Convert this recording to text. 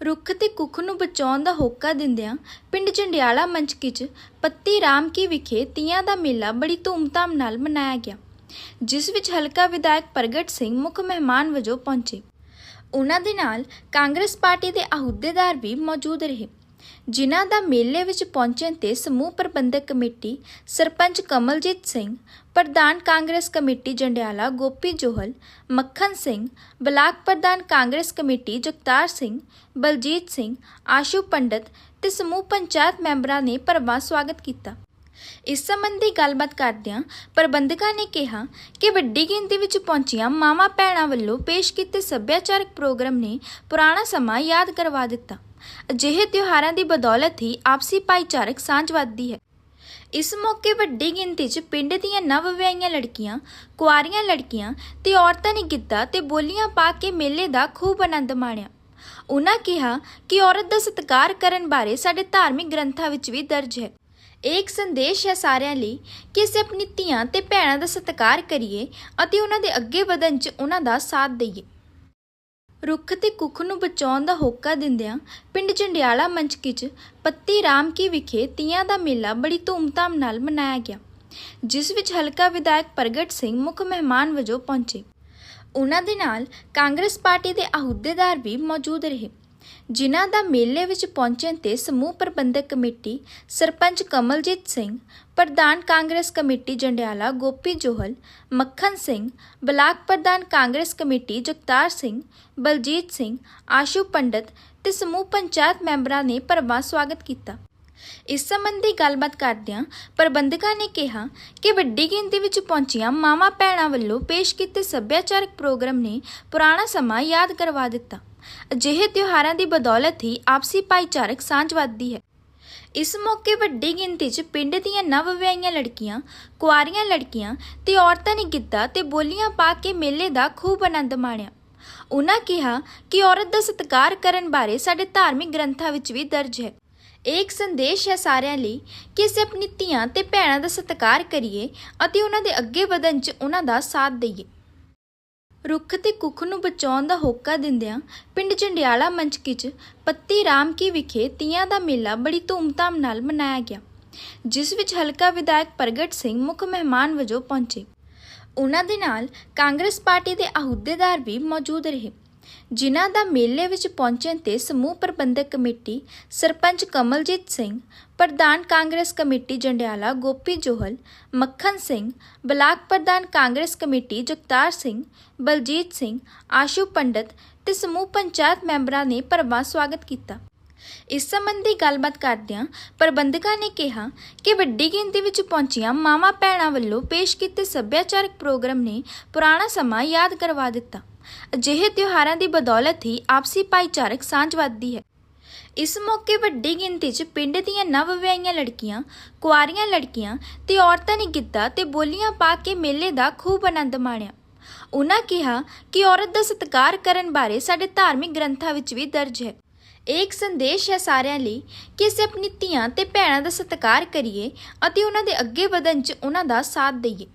ਰੁੱਖ ਤੇ ਕੁੱਖ ਨੂੰ ਬਚਾਉਣ ਦਾ ਹੋਕਾ ਦਿੰਦਿਆਂ ਪਿੰਡ ਜੰਡਿਆਲਾ ਮੰਚਕੀ 'ਚ ਪੱਤੀ ਰਾਮ ਕੀ ਵਿਖੇ ਤੀਆਂ ਦਾ ਮੇਲਾ ਬੜੀ ਧੂਮਧਾਮ ਨਾਲ ਮਨਾਇਆ ਗਿਆ, ਜਿਸ ਵਿੱਚ ਹਲਕਾ ਵਿਧਾਇਕ ਪ੍ਰਗਟ ਸਿੰਘ ਮੁੱਖ ਮਹਿਮਾਨ ਵਜੋਂ ਪਹੁੰਚੇ। ਉਹਨਾਂ ਦੇ ਨਾਲ ਕਾਂਗਰਸ ਪਾਰਟੀ ਦੇ ਅਹੁਦੇਦਾਰ ਵੀ ਮੌਜੂਦ ਰਹੇ। ਜਿਨ੍ਹਾਂ ਦਾ ਮੇਲੇ ਵਿੱਚ ਪਹੁੰਚਣ ਤੇ ਸਮੂਹ ਪ੍ਰਬੰਧਕ ਕਮੇਟੀ ਸਰਪੰਚ ਕਮਲਜੀਤ ਸਿੰਘ, ਪ੍ਰਧਾਨ ਕਾਂਗਰਸ ਕਮੇਟੀ ਜੰਡਿਆਲਾ ਗੋਪੀ ਜੋਹਲ, ਮੱਖਣ ਸਿੰਘ, ਬਲਾਕ ਪ੍ਰਧਾਨ ਕਾਂਗਰਸ ਕਮੇਟੀ ਜਗਤਾਰ ਸਿੰਘ, ਬਲਜੀਤ ਸਿੰਘ, ਆਸ਼ੂ ਪੰਡਤ ਤੇ ਸਮੂਹ ਪੰਚਾਇਤ ਮੈਂਬਰਾਂ ਨੇ ਭਰਵਾਂ ਸਵਾਗਤ ਕੀਤਾ। ਇਸ ਸੰਬੰਧੀ ਗੱਲਬਾਤ ਕਰਦਿਆਂ ਪ੍ਰਬੰਧਕਾਂ ਨੇ ਕਿਹਾ ਕਿ ਵੱਡੀ ਗਿਣਤੀ ਵਿੱਚ ਪਹੁੰਚੀਆਂ ਮਾਮਾ ਭੈਣਾਂ ਵੱਲੋਂ ਪੇਸ਼ ਕੀਤੇ ਸੱਭਿਆਚਾਰਕ ਪ੍ਰੋਗਰਾਮ ਨੇ ਪੁਰਾਣਾ ਸਮਾਂ ਯਾਦ ਕਰਵਾ ਦਿੱਤਾ। ਅਜਿਹੇ ਤਿਉਹਾਰਾਂ ਦੀ ਬਦੌਲਤ ਹੀ ਆਪਸੀ ਭਾਈਚਾਰਕ ਸਾਂਝ ਵੱਧਦੀ ਹੈ। ਇਸ ਮੌਕੇ ਵੱਡੀ ਗਿਣਤੀ 'ਚ ਪਿੰਡ ਦੀਆਂ ਨਵ ਵਿਆਹੀਆਂ ਲੜਕੀਆਂ, ਕੁਆਰੀਆਂ ਲੜਕੀਆਂ ਤੇ ਔਰਤਾਂ ਨੇ ਗਿੱਧਾ ਤੇ ਬੋਲੀਆਂ ਪਾ ਕੇ ਮੇਲੇ ਦਾ ਖੂਬ ਆਨੰਦ ਮਾਣਿਆ। ਉਹਨਾਂ ਕਿਹਾ ਕਿ ਔਰਤ ਦਾ ਸਤਿਕਾਰ ਕਰਨ ਬਾਰੇ ਸਾਡੇ ਧਾਰਮਿਕ ਗ੍ਰੰਥਾਂ ਵਿੱਚ ਵੀ ਦਰਜ ਹੈ। ਇਹ ਇੱਕ ਸੰਦੇਸ਼ ਹੈ ਸਾਰਿਆਂ ਲਈ ਕਿ ਅਸੀਂ ਆਪਣੀ ਧੀਆਂ ਤੇ ਭੈਣਾਂ ਦਾ ਸਤਿਕਾਰ ਕਰੀਏ ਅਤੇ ਉਹਨਾਂ ਦੇ ਅੱਗੇ ਵਧਣ 'ਚ ਉਹਨਾਂ ਦਾ ਸਾਥ ਦਈਏ। ਰੁੱਖ ਤੇ ਕੁੱਖ ਨੂੰ ਬਚਾਉਣ ਦਾ ਹੋਕਾ ਦਿੰਦਿਆਂ ਪਿੰਡ ਜੰਡਿਆਲਾ ਮੰਚਕੀ 'ਚ ਪੱਤੀ ਰਾਮ ਕੀ ਵਿਖੇ ਤੀਆਂ ਦਾ ਮੇਲਾ ਬੜੀ ਧੂਮਧਾਮ ਨਾਲ ਮਨਾਇਆ ਗਿਆ, ਜਿਸ ਵਿੱਚ ਹਲਕਾ ਵਿਧਾਇਕ ਪ੍ਰਗਟ ਸਿੰਘ ਮੁੱਖ ਮਹਿਮਾਨ ਵਜੋਂ ਪਹੁੰਚੇ। ਉਹਨਾਂ ਦੇ ਨਾਲ ਕਾਂਗਰਸ ਪਾਰਟੀ ਦੇ ਅਹੁਦੇਦਾਰ ਵੀ ਮੌਜੂਦ ਰਹੇ। ਜਿਨ੍ਹਾਂ ਦਾ ਮੇਲੇ ਵਿੱਚ ਪਹੁੰਚਣ ਤੇ ਸਮੂਹ ਪ੍ਰਬੰਧਕ ਕਮੇਟੀ ਸਰਪੰਚ ਕਮਲਜੀਤ ਸਿੰਘ, ਪ੍ਰਧਾਨ ਕਾਂਗਰਸ ਕਮੇਟੀ ਜੰਡਿਆਲਾ ਗੋਪੀ ਜੋਹਲ, ਮੱਖਣ ਸਿੰਘ, ਬਲਾਕ ਪ੍ਰਧਾਨ ਕਾਂਗਰਸ ਕਮੇਟੀ ਜਗਤਾਰ ਸਿੰਘ, ਬਲਜੀਤ ਸਿੰਘ, ਆਸ਼ੂ ਪੰਡਤ ਤੇ ਸਮੂਹ ਪੰਚਾਇਤ ਮੈਂਬਰਾਂ ਨੇ ਭਰਵਾਂ ਸਵਾਗਤ ਕੀਤਾ। ਇਸ ਸੰਬੰਧੀ ਗੱਲਬਾਤ ਕਰਦਿਆਂ ਪ੍ਰਬੰਧਕਾਂ ਨੇ ਕਿਹਾ ਕਿ ਵੱਡੀ ਗਿਣਤੀ ਵਿੱਚ ਪਹੁੰਚੀਆਂ ਮਾਵਾਂ ਭੈਣਾਂ ਵੱਲੋਂ ਪੇਸ਼ ਕੀਤੇ ਸੱਭਿਆਚਾਰਕ ਪ੍ਰੋਗਰਾਮ ਨੇ ਪੁਰਾਣਾ ਸਮਾਂ ਯਾਦ ਕਰਵਾ ਦਿੱਤਾ। ਅਜਿਹੇ ਤਿਉਹਾਰਾਂ ਦੀ ਬਦੌਲਤ ਹੀ ਆਪਸੀ ਭਾਈਚਾਰਕ ਸਾਂਝ ਵੱਧਦੀ ਹੈ। ਇਸ ਮੌਕੇ ਵੱਡੀ ਗਿਣਤੀ 'ਚ ਪਿੰਡ ਦੀਆਂ ਨਵ ਵਿਆਹੀਆਂ ਲੜਕੀਆਂ, ਕੁਆਰੀਆਂ ਲੜਕੀਆਂ ਤੇ ਔਰਤਾਂ ਨੇ ਗਿੱਧਾ ਤੇ ਬੋਲੀਆਂ ਪਾ ਕੇ ਮੇਲੇ ਦਾ ਖੂਬ ਆਨੰਦ ਮਾਣਿਆ। ਉਨ੍ਹਾਂ ਕਿਹਾ ਕਿ ਔਰਤ ਦਾ ਸਤਿਕਾਰ ਕਰਨ ਬਾਰੇ ਸਾਡੇ ਧਾਰਮਿਕ ਗ੍ਰੰਥਾਂ ਵਿੱਚ ਵੀ ਦਰਜ ਹੈ। ਇਹ ਇੱਕ ਸੰਦੇਸ਼ ਹੈ ਸਾਰਿਆਂ ਲਈ ਕਿ ਅਸੀਂ ਆਪਣੀ ਧੀਆਂ ਤੇ ਭੈਣਾਂ ਦਾ ਸਤਿਕਾਰ ਕਰੀਏ ਅਤੇ ਉਹਨਾਂ ਦੇ ਅੱਗੇ ਵਧਣ 'ਚ ਉਹਨਾਂ ਦਾ ਸਾਥ ਦੇਈਏ। ਰੁੱਖ ਤੇ ਕੁੱਖ ਨੂੰ ਬਚਾਉਣ ਦਾ ਹੋਕਾ ਦਿੰਦਿਆਂ ਪਿੰਡ ਜੰਡਿਆਲਾ ਮੰਚਕੀ 'ਚ ਪੱਤੀ ਰਾਮ ਕੀ ਵਿਖੇ ਤੀਆਂ ਦਾ ਮੇਲਾ ਬੜੀ ਧੂਮਧਾਮ ਨਾਲ ਮਨਾਇਆ ਗਿਆ, ਜਿਸ ਵਿੱਚ ਹਲਕਾ ਵਿਧਾਇਕ ਪ੍ਰਗਟ ਸਿੰਘ ਮੁੱਖ ਮਹਿਮਾਨ ਵਜੋਂ ਪਹੁੰਚੇ। ਉਹਨਾਂ ਦੇ ਨਾਲ ਕਾਂਗਰਸ ਪਾਰਟੀ ਦੇ ਅਹੁਦੇਦਾਰ ਵੀ ਮੌਜੂਦ ਰਹੇ। ਜਿਨ੍ਹਾਂ ਦਾ ਮੇਲੇ ਵਿੱਚ ਪਹੁੰਚਣ ਤੇ ਸਮੂਹ ਪ੍ਰਬੰਧਕ ਕਮੇਟੀ ਸਰਪੰਚ ਕਮਲਜੀਤ ਸਿੰਘ, ਪ੍ਰਧਾਨ ਕਾਂਗਰਸ ਕਮੇਟੀ ਜੰਡਿਆਲਾ ਗੋਪੀ ਜੋਹਲ, ਮੱਖਣ ਸਿੰਘ, ਬਲਾਕ ਪ੍ਰਧਾਨ ਕਾਂਗਰਸ ਕਮੇਟੀ ਜਗਤਾਰ ਸਿੰਘ, ਬਲਜੀਤ ਸਿੰਘ, ਆਸ਼ੂ ਪੰਡਤ ਤੇ ਸਮੂਹ ਪੰਚਾਇਤ ਮੈਂਬਰਾਂ ਨੇ ਭਰਵਾਂ ਸਵਾਗਤ ਕੀਤਾ। ਇਸ ਸੰਬੰਧੀ ਗੱਲਬਾਤ ਕਰਦਿਆਂ ਪ੍ਰਬੰਧਕਾਂ ਨੇ ਕਿਹਾ ਕਿ ਵੱਡੀ ਗਿਣਤੀ ਵਿੱਚ ਪਹੁੰਚੀਆਂ ਮਾਵਾਂ ਭੈਣਾਂ ਵੱਲੋਂ ਪੇਸ਼ ਕੀਤੇ ਸੱਭਿਆਚਾਰਕ ਪ੍ਰੋਗਰਾਮ ਨੇ ਪੁਰਾਣਾ ਸਮਾਂ ਯਾਦ ਕਰਵਾ ਦਿੱਤਾ। ਅਜਿਹੇ ਤਿਉਹਾਰਾਂ ਦੀ ਬਦੌਲਤ ਹੀ ਆਪਸੀ ਭਾਈਚਾਰਕ ਸਾਂਝ ਵੱਧਦੀ ਹੈ। ਇਸ ਮੌਕੇ ਵੱਡੀ ਗਿਣਤੀ 'ਚ ਪਿੰਡ ਦੀਆਂ ਨਵ ਵਿਆਹੀਆਂ ਲੜਕੀਆਂ, ਕੁਆਰੀਆਂ ਲੜਕੀਆਂ ਤੇ ਔਰਤਾਂ ਨੇ ਗਿੱਧਾ ਤੇ ਬੋਲੀਆਂ ਪਾ ਕੇ ਮੇਲੇ ਦਾ ਖੂਬ ਆਨੰਦ ਮਾਣਿਆ। ਉਹਨਾਂ ਕਿਹਾ ਕਿ ਔਰਤ ਦਾ ਸਤਿਕਾਰ ਕਰਨ ਬਾਰੇ ਸਾਡੇ ਧਾਰਮਿਕ ਗ੍ਰੰਥਾਂ ਵਿੱਚ ਵੀ ਦਰਜ ਹੈ। ਇਹ ਇੱਕ ਸੰਦੇਸ਼ ਹੈ ਸਾਰਿਆਂ ਲਈ ਕਿ ਅਸੀਂ ਆਪਣੀ ਧੀਆਂ ਤੇ ਭੈਣਾਂ ਦਾ ਸਤਿਕਾਰ ਕਰੀਏ ਅਤੇ ਉਹਨਾਂ ਦੇ ਅੱਗੇ ਵਧਣ 'ਚ ਉਹਨਾਂ ਦਾ ਸਾਥ ਦਈਏ।